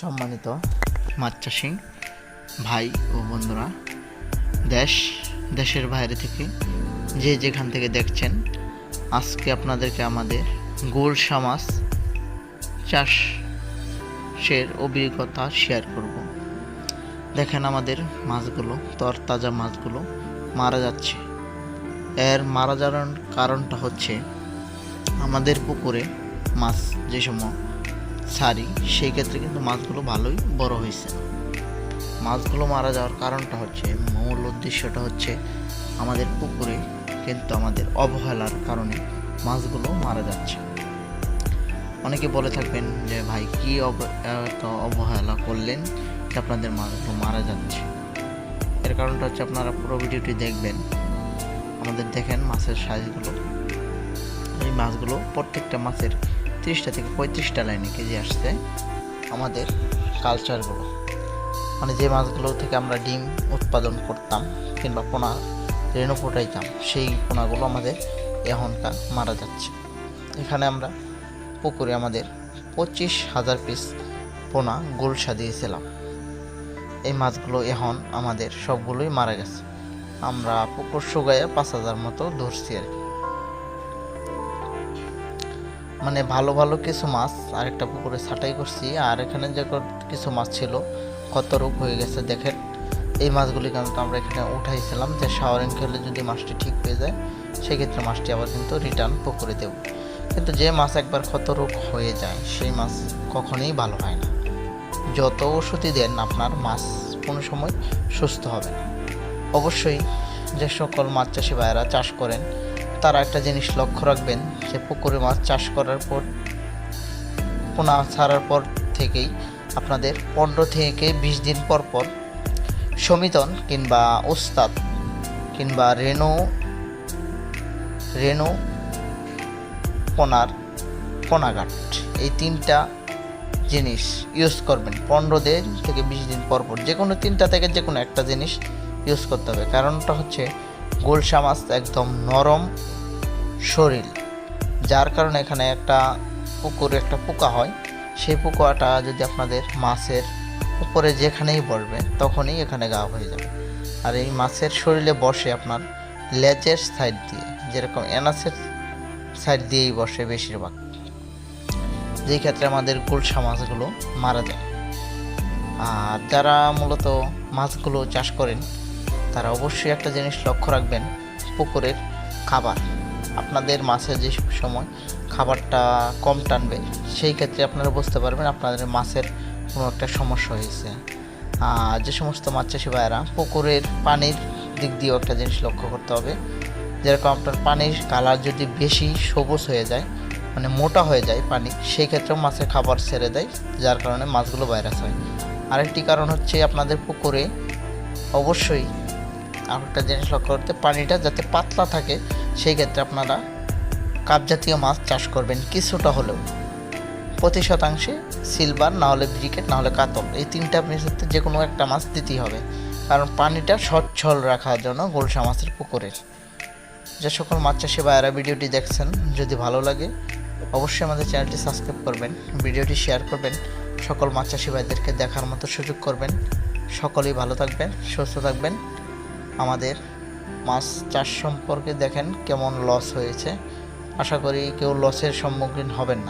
সম্মানিত মাছ চাষি, ভাই ও বন্ধুরা, দেশ, দেশের বাইরে থেকে যে যেখান থেকে দেখছেন, আজকে আপনাদেরকে আমাদের গোলসা মাছ চাষের অভিজ্ঞতা শেয়ার করব। দেখেন আমাদের মাছগুলো, তরতাজা মাছগুলো মারা যাচ্ছে। এর মারা যাওয়ার কারণটা হচ্ছে, আমাদের পুকুরে মাছ যে সময় ছাড়ি, সেই ক্ষেত্রে কিন্তু মাছগুলো ভালোই বড় হয়েছে। মাছগুলো মারা যাওয়ার কারণটা হচ্ছে, মূল উদ্দেশ্যটা হচ্ছে আমাদের পুকুরে কিন্তু আমাদের অবহেলার কারণে মাছগুলো মারা যাচ্ছে। অনেকে বলে থাকবেন যে, ভাই, কী অবহেলা করলেন যে আপনাদের মাছগুলো মারা যাচ্ছে? এর কারণটা হচ্ছে আপনারা পুরো ভিডিওটি দেখবেন। আমাদের দেখেন মাছের সাইজগুলো এই মাছগুলো প্রত্যেকটা মাছের তিরিশটা থেকে পঁয়ত্রিশটা লাইনে কেজি আসছে আমাদের কালচারগুলো মানে যে মাছগুলো থেকে আমরা ডিম উৎপাদন করতাম কিংবা পোনা রেণু ফুটাইতাম সেই পোনাগুলো আমাদের এখনকার মারা যাচ্ছে। এখানে আমরা পুকুরে আমাদের পঁচিশ হাজার পিস পোনা গোলসা দিয়েছিলাম। এই মাছগুলো এখন আমাদের সবগুলোই মারা গেছে। আমরা পুকুর শুকাইয়া পাঁচ হাজার মতো ধরছি আর কি। মানে ভালো ভালো কিছু মাছ আর একটা পুকুরে ছাটাই করছি, আর এখানে যে কিছু মাছ ছিল, কত রোগ হয়ে গেছে দেখেন। এই মাছগুলি কিন্তু আমরা এখানে উঠাইছিলাম যে শাওয়ারিং খেলে যদি মাছটি ঠিক হয়ে যায়, সেক্ষেত্রে মাছটি আবার কিন্তু রিটার্ন পুকুরে দেব কিন্তু যে মাছ একবার ক্ষত রোগ হয়ে যায়, সেই মাছ কখনোই ভালো হয় না। যত ওষুধই দেন আপনার, মাছ কোনো সময় সুস্থ হবে না। অবশ্যই যে সকল মাছ চাষি ভাইয়েরা চাষ করেন তারা একটা জিনিস লক্ষ্য রাখবেন, যে পুকুরে মাছ চাষ করার পর, পোনা ছাড়ার পর থেকেই আপনাদের পনেরো থেকে বিশ দিন পর পর সমিতন কিংবা ওস্তাদ কিংবা রেনো রেনো পোনার পোনাঘাট, এই তিনটা জিনিস ইউজ করবেন। পনেরো দিন থেকে বিশ দিন পর পর যে কোনো তিনটা থেকে যে কোনো একটা জিনিস ইউজ করতে হবে। কারণটা হচ্ছে গোলসা মাছ একদম নরম শরীর, যার কারণে এখানে একটা পুকুর একটা পোকা হয়। সেই পোকাটা যদি আপনাদের মাছের উপরে যেখানেই বসবে, তখনই এখানে গা হয়ে যাবে। আর এই মাছের শরীরে বসে আপনার লেজের সাইড দিয়ে, যেরকম এনাসের সাইড দিয়েই বসে বেশিরভাগ। যেই ক্ষেত্রে আমাদের গুলশা মাছগুলো মারা যায়। আর যারা মূলত মাছগুলো চাষ করেন তারা অবশ্যই একটা জিনিস লক্ষ্য রাখবেন, পুকুরের খাবার। আপনাদের মাছের যে সময় খাবারটা কম টানবে, সেই ক্ষেত্রে আপনারা বুঝতে পারবেন আপনাদের মাছের কোনো একটা সমস্যা হয়েছে। যে সমস্ত মাছ চাষি ভাইয়েরা, পুকুরের পানির দিক দিয়েও একটা জিনিস লক্ষ্য করতে হবে। যেরকম আপনার পানির কালার যদি বেশি সবুজ হয়ে যায় মানে মোটা হয়ে যায় পানি, সেই ক্ষেত্রেও মাছের খাবার ছেড়ে দেয়, যার কারণে মাছগুলো ভাইরাস হয়। আরেকটি কারণ হচ্ছে আপনাদের পুকুরে অবশ্যই আরেকটা জিনিস লক্ষ্য করতে, পানিটা যাতে পাতলা থাকে, সেই ক্ষেত্রে আপনারা কাপ জাতীয় মাছ চাষ করবেন কিছুটা হলেও। প্রতি শতাংশে সিলভার, না হলে ব্রিকেট, না হলে কাতল। এই তিনটা মেঝেতে যে কোনো একটা মাছ দিতেই হবে। কারণ পানিটা সচ্ছল রাখার জন্য গোলসা মাছের পুকুরের। যে সকল মাছ চাষি ভাইয়েরা ভিডিওটি দেখছেন, যদি ভালো লাগে, অবশ্যই আমাদের চ্যানেলটি সাবস্ক্রাইব করবেন, ভিডিওটি শেয়ার করবেন, সকল মাছ চাষি ভাইদেরকে দেখার মতো সুযোগ করবেন। সকলেই ভালো থাকবেন, সুস্থ থাকবেন। মাছ চাষ সম্পর্কে দেখেন কেমন লস হয়েছে। আশা করি কেউ লসের সম্মুখীন হবেন না।